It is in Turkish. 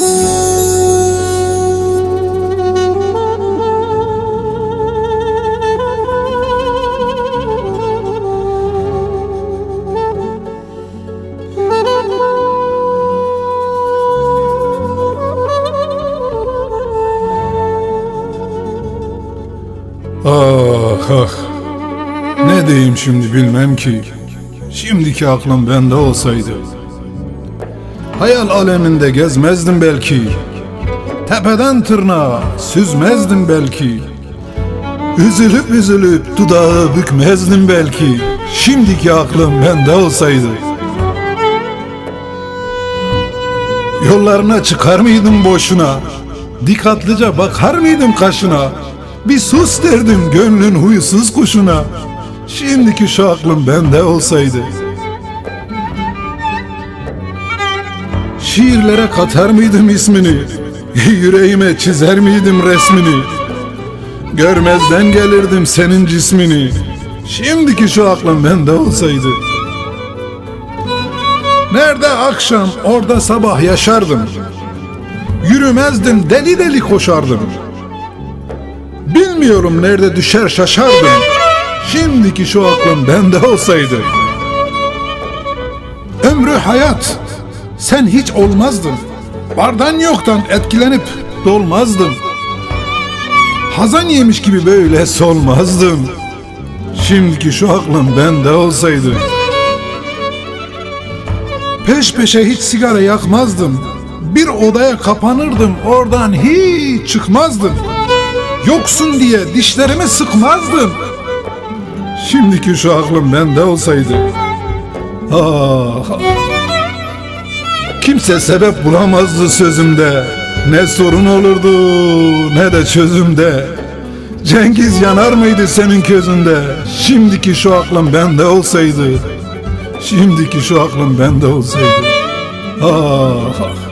Ah ah. Ne diyeyim şimdi bilmem ki. Şimdiki aklım bende olsaydı. Hayal aleminde gezmezdim belki. Tepeden tırnağa süzmezdim belki. Üzülüp üzülüp dudağı bükmezdim belki. Şimdiki aklım bende olsaydı. Yollarına çıkar mıydım boşuna? Dikkatlice bakar mıydım kaşına? Bir sus derdim gönlün huysuz kuşuna. Şimdiki şu aklım bende olsaydı. Şiirlere katar mıydım ismini? Yüreğime çizer miydim resmini? Görmezden gelirdim senin cismini. Şimdiki şu aklım bende olsaydı. Nerede akşam orada sabah yaşardım. Yürümezdim deli deli koşardım. Bilmiyorum nerede düşer şaşardım. Şimdiki şu aklım bende olsaydı. Ömrü hayat. Sen hiç olmazdın. Vardan yoktan etkilenip dolmazdım. Hazan yemiş gibi böyle solmazdım. Şimdiki şu aklım bende olsaydı. Peş peşe hiç sigara yakmazdım. Bir odaya kapanırdım, oradan hiç çıkmazdım. Yoksun diye dişlerimi sıkmazdım. Şimdiki şu aklım bende olsaydı. Ah. Kimse sebep bulamazdı sözümde. Ne sorun olurdu ne de çözümde. Cengiz yanar mıydı senin közünde? Şimdiki şu aklım bende olsaydı. Şimdiki şu aklım bende olsaydı. Ah.